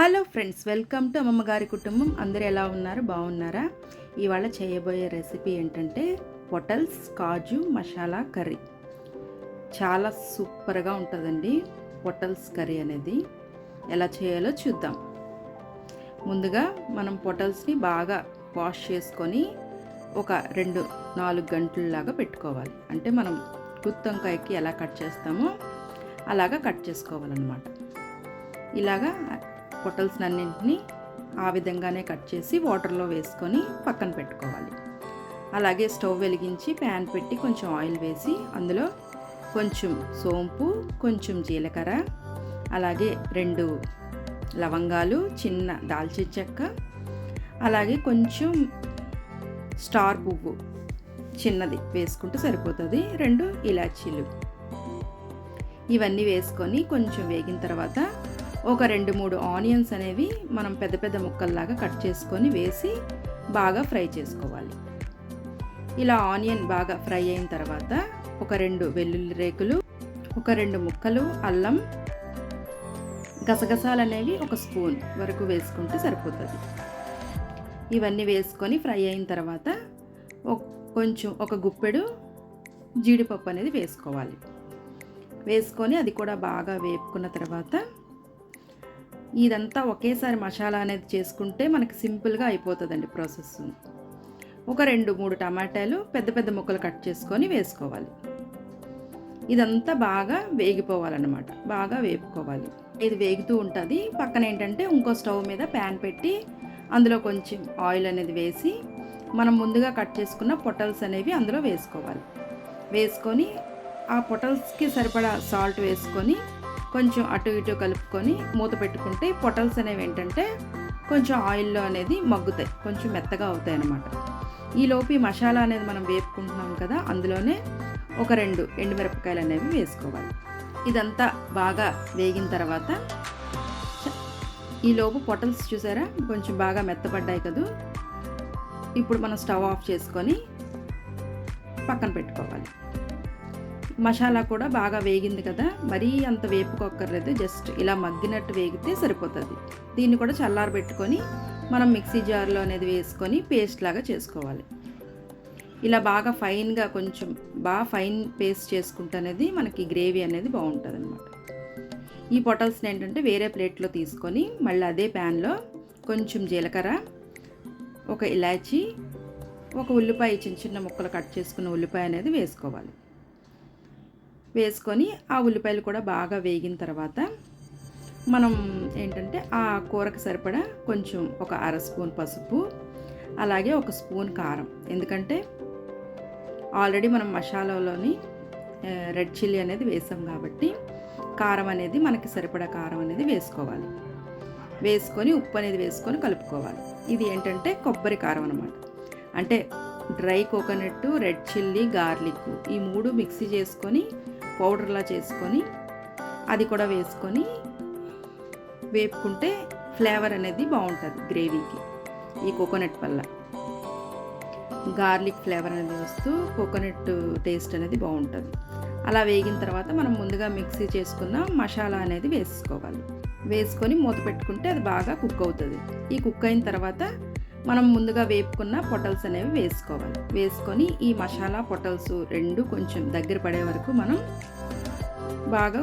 Hello friends welcome to అమ్మమ్మగారి కుటుంబం. అందరూ ఎలా ఉన్నారు? బాగున్నారా? ఇవాళ చేయబోయే రెసిపీ ఏంటంటే పొటల్స్ కాజు మసాలా కర్రీ. చాలా సూపర్గా ఉంటుందండి పొటల్స్ కర్రీ అనేది. ఎలా చేయాలో చూద్దాం. ముందుగా మనం పొటల్స్ని బాగా వాష్ చేసుకొని ఒక రెండు నాలుగు గంటలలాగా పెట్టుకోవాలి. అంటే మనం గుత్తంకాయకి ఎలా కట్ చేస్తామో అలాగా కట్ చేసుకోవాలన్నమాట. ఇలాగా పొటల్స్ అన్నింటినీ ఆ విధంగానే కట్ చేసి వాటర్లో వేసుకొని పక్కన పెట్టుకోవాలి. అలాగే స్టవ్ వెలిగించి ప్యాన్ పెట్టి కొంచెం ఆయిల్ వేసి అందులో కొంచెం సోంపు కొంచెం జీలకర్ర అలాగే రెండు లవంగాలు చిన్న దాల్చిన చెక్క అలాగే కొంచెం స్టార్ పువ్వు చిన్నది వేసుకుంటే సరిపోతుంది. రెండు ఇలాచీలు. ఇవన్నీ వేసుకొని కొంచెం వేగిన తర్వాత ఒక రెండు మూడు ఆనియన్స్ అనేవి మనం పెద్ద పెద్ద ముక్కల్లాగా కట్ చేసుకొని వేసి బాగా ఫ్రై చేసుకోవాలి. ఇలా ఆనియన్ బాగా ఫ్రై అయిన తర్వాత ఒక రెండు వెల్లుల్లి రేకులు ఒక రెండు ముక్కలు అల్లం గసగసాలు అనేవి ఒక స్పూన్ వరకు వేసుకుంటే సరిపోతుంది. ఇవన్నీ వేసుకొని ఫ్రై అయిన తర్వాత కొంచెం ఒక గుప్పెడు జీడిపప్పు అనేది వేసుకోవాలి. వేసుకొని అది కూడా బాగా వేపుకున్న తర్వాత ఇదంతా ఒకేసారి మసాలా అనేది చేసుకుంటే మనకి సింపుల్గా అయిపోతుందండి ప్రాసెస్. ఒక రెండు మూడు టమాటాలు పెద్ద పెద్ద ముక్కలు కట్ చేసుకొని వేసుకోవాలి. ఇదంతా బాగా వేగిపోవాలన్నమాట. బాగా వేపుకోవాలి. ఇది వేగుతూ ఉంటుంది. పక్కన ఏంటంటే ఇంకో స్టవ్ మీద ప్యాన్ పెట్టి అందులో కొంచెం ఆయిల్ అనేది వేసి మనం ముందుగా కట్ చేసుకున్న పొటల్స్ అనేవి అందులో వేసుకోవాలి. వేసుకొని ఆ పొటల్స్కి సరిపడా సాల్ట్ వేసుకొని కొంచెం అటు ఇటు కలుపుకొని మూత పెట్టుకుంటే పొటల్స్ అనేవి ఏంటంటే కొంచెం ఆయిల్లో అనేది మగ్గుతాయి కొంచెం మెత్తగా అవుతాయి అన్నమాట. ఈలోపు ఈ మసాలా అనేది మనం వేపుకుంటున్నాం కదా అందులోనే ఒక రెండు ఎండుమిరపకాయలు అనేవి వేసుకోవాలి. ఇదంతా బాగా వేగిన తర్వాత ఈలోపు పొటల్స్ చూసారా? కొంచెం బాగా మెత్తపడ్డాయి కదా. ఇప్పుడు మనం స్టవ్ ఆఫ్ చేసుకొని పక్కన పెట్టుకోవాలి. మసాలా కూడా బాగా వేగింది కదా మరీ అంత వేపుకోక్కర్లేదు జస్ట్ ఇలా మగ్గినట్టు వేగితే సరిపోతుంది. దీన్ని కూడా చల్లారబెట్టుకొని మనం మిక్సీ జార్లో అనేది వేసుకొని పేస్ట్ లాగా చేసుకోవాలి. ఇలా బాగా ఫైన్గా కొంచెం బాగా ఫైన్ పేస్ట్ చేసుకుంటే అనేది మనకి గ్రేవీ అనేది బాగుంటుంది అనమాట ఈ పొటల్స్ని ఏంటంటే వేరే ప్లేట్లో తీసుకొని మళ్ళీ అదే ప్యాన్లో కొంచెం జీలకర్ర ఒక ఇలాచీ ఒక ఉల్లిపాయ చిన్న చిన్న ముక్కలు కట్ చేసుకున్న ఉల్లిపాయ అనేది వేసుకోవాలి. వేసుకొని ఆ ఉల్లిపాయలు కూడా బాగా వేగిన తర్వాత మనం ఏంటంటే ఆ కూరకు సరిపడా కొంచెం ఒక అర స్పూన్ పసుపు అలాగే ఒక స్పూన్ కారం. ఎందుకంటే ఆల్రెడీ మనం మసాలాలోని రెడ్ చిల్లీ అనేది వేసాం కాబట్టి కారం అనేది మనకి సరిపడా కారం అనేది వేసుకోవాలి. వేసుకొని ఉప్పు అనేది వేసుకొని కలుపుకోవాలి. ఇది ఏంటంటే కొబ్బరి కారం అనమాట అంటే dry coconut red chilli garlic ఈ మూడు మిక్సీ చేసుకొని పౌడర్లా చేసుకొని అది కూడా వేసుకొని వేపుకుంటే ఫ్లేవర్ అనేది బాగుంటుంది గ్రేవీకి ఈ కోకోనట్ వల్ల గార్లిక్ ఫ్లేవర్ అనేది వస్తూ కోకోనట్ టేస్ట్ అనేది బాగుంటుంది. అలా వేగిన తర్వాత మనం ముందుగా మిక్సీ చేసుకున్న మసాలా అనేది వేసుకోవాలి. వేసుకొని మూత పెట్టుకుంటే అది బాగా కుక్ అవుతుంది. ఈ కుక్ అయిన తర్వాత మనం ముందుగా వేపుకున్న పొటల్స్ అనేవి వేసుకోవాలి. వేసుకొని ఈ మసాలా పొటల్స్ రెండు కొంచెం దగ్గర పడే వరకు మనం బాగా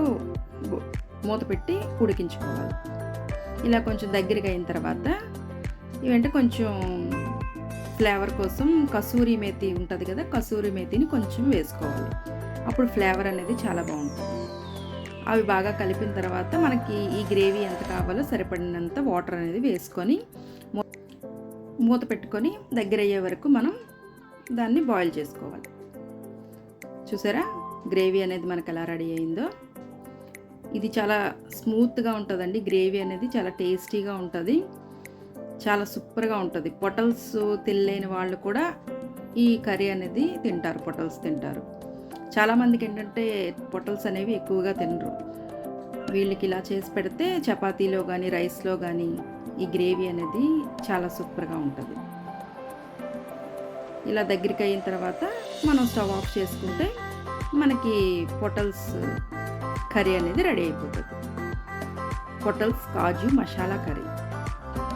మూత పెట్టి ఉడికించుకోవాలి. ఇలా కొంచెం దగ్గరగా అయిన తర్వాత ఇవంటే కొంచెం ఫ్లేవర్ కోసం కసూరి మేతి ఉంటుంది కదా కసూరి మేతిని కొంచెం వేసుకోవాలి. అప్పుడు ఫ్లేవర్ అనేది చాలా బాగుంటుంది. అవి బాగా కలిపిన తర్వాత మనకి ఈ గ్రేవీ ఎంత కావాలో సరిపడినంత వాటర్ అనేది వేసుకొని మూత పెట్టుకొని దగ్గర అయ్యే వరకు మనం దాన్ని బాయిల్ చేసుకోవాలి. చూసారా? గ్రేవీ అనేది మనకు ఎలా రెడీ అయిందో? ఇది చాలా స్మూత్గా ఉంటుందండి. గ్రేవీ అనేది చాలా టేస్టీగా ఉంటుంది. చాలా సూపర్గా ఉంటుంది. పొటల్స్ తినలేని వాళ్ళు కూడా ఈ కర్రీ అనేది తింటారు. పొటల్స్ తింటారు. చాలామందికి ఏంటంటే పొటల్స్ అనేవి ఎక్కువగా తినరు. వీళ్ళకి ఇలా చేసి పెడితే చపాతీలో కానీ రైస్లో కానీ ఈ గ్రేవీ అనేది చాలా సూపర్గా ఉంటుంది. ఇలా దగ్గరికి అయిన తర్వాత మనం స్టవ్ ఆఫ్ చేసుకుంటే మనకి పొటల్స్ కర్రీ అనేది రెడీ అయిపోతుంది. పొటల్స్ కాజు మసాలా కర్రీ.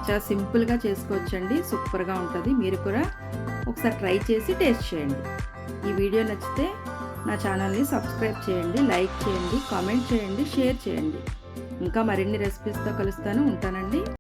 చాలా సింపుల్గా చేసుకోవచ్చండి సూపర్గా ఉంటుంది. మీరు కూడా ఒకసారి ట్రై చేసి టేస్ట్ చేయండి. ఈ వీడియో నచ్చితే నా ఛానల్ని సబ్స్క్రైబ్ చేయండి లైక్ చేయండి కామెంట్ చేయండి షేర్ చేయండి. ఇంకా మరిన్ని రెసిపీస్తో కలుస్తాను. ఉంటానండి.